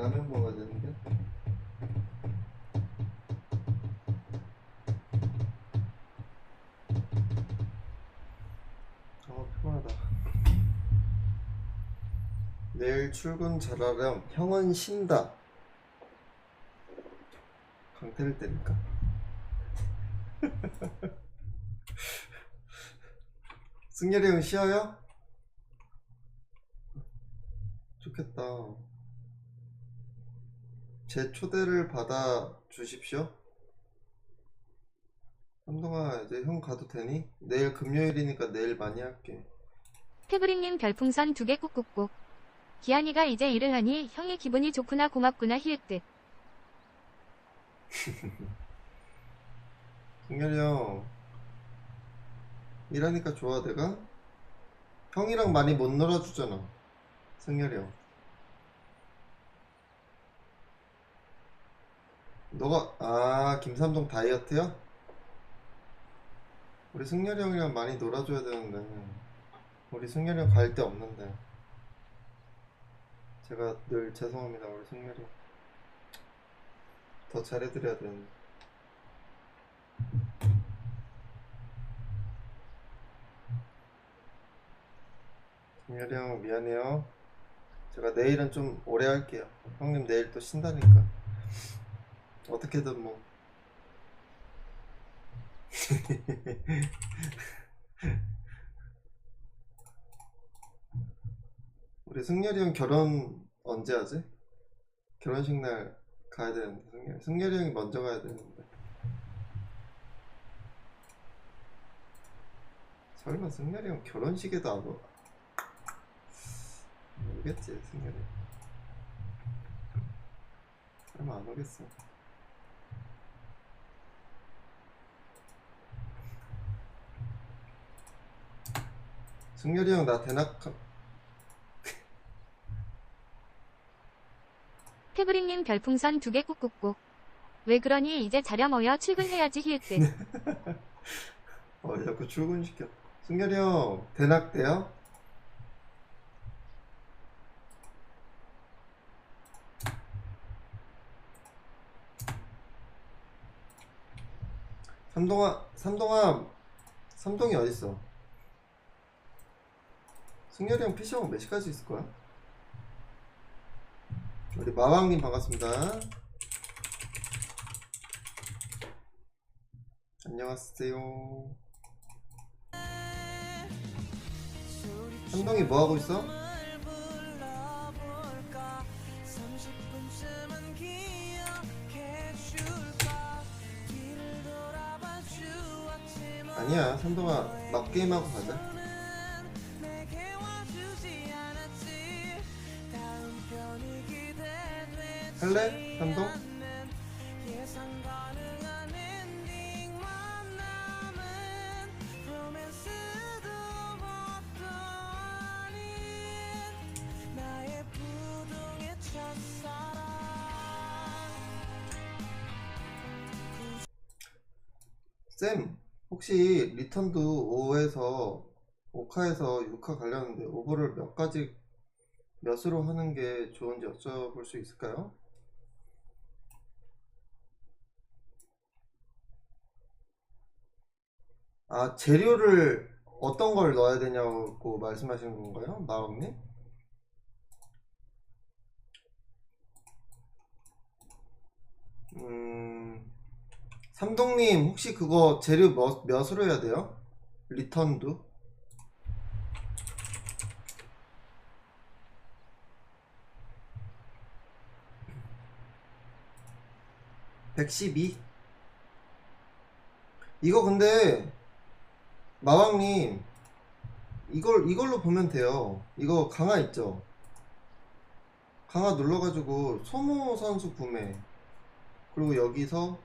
라면 먹어야 되는데. 아 피곤하다. 내일 출근 잘하렴. 형은 쉰다. 강태를 때릴까? 승열이 형 쉬어요? 좋겠다. 제 초대를 받아 주십시오. 한동아 이제 형 가도 되니? 내일 금요일이니까 내일 많이 할게. 태브리님 별풍선 두 개 꾹꾹꾹. 기한이가 이제 일을 하니 형이 기분이 좋구나 고맙구나 힐뜻. 승열이 형 일하니까 좋아 내가? 형이랑 많이 못 놀아주잖아 승열이 형 너가 아 김삼동 다이어트야? 우리 승열이 형이랑 많이 놀아줘야 되는데 우리 승열이 형 갈 데 없는데 제가 늘 죄송합니다 우리 승열이 형. 더 잘해드려야 되는데 김열이 형 미안해요. 제가 내일은 좀 오래 할게요. 형님 내일 또 쉰다니까. 어떻게든 뭐. 우리 승열이 형 결혼 언제 하지? 결혼식 날 가야 되는데 승열이, 승열이 형이 먼저 가야 되는데. 설마 승열이 형 결혼식에도 안 오? 오겠지 승열이 설마 안 오겠어 승열이 형 나 대낙 태브리님 별풍선 두 개 꾹꾹꾹. 왜 그러니 이제 자려 모여 출근해야지 힐뜻. 어 자꾸 출근시켜 승열이 형 대낙 돼요? 삼동아 삼동아 삼동이 어딨어 승열이 형 PC방 몇 시까지 있을 거야? 우리 마왕님 반갑습니다 안녕하세요 삼동이 뭐 하고 있어? 아니야 삼동아 막 게임하고 가자 할래? 삼동? 쌤 혹시 리턴도 5에서 5카에서 6카 가려는데 오버를 몇 가지 몇으로 하는 게 좋은지 여쭤볼 수 있을까요? 아, 재료를 어떤 걸 넣어야 되냐고 말씀하시는 건가요? 마음님? 음, 삼동님, 혹시 그거 재료 몇, 몇으로 해야 돼요? 리턴도? (112) 이거 근데 마왕님 이걸 이걸로 보면 돼요. 이거 강화 있죠? 강화 눌러가지고 소모 선수 구매 그리고 여기서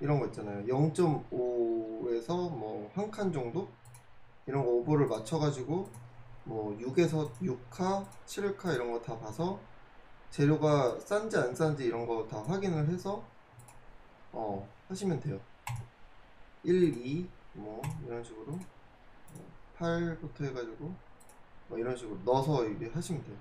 이런 거 있잖아요. 0.5에서 뭐 한 칸 정도 이런 거 오버를 맞춰가지고 뭐 6에서 6카, 7카 이런 거 다 봐서 재료가 싼지 안 싼지 이런 거 다 확인을 해서 어 하시면 돼요. 1, 2, 뭐 이런 식으로 8부터 해가지고 뭐 이런 식으로 넣어서 이렇게 하시면 돼요.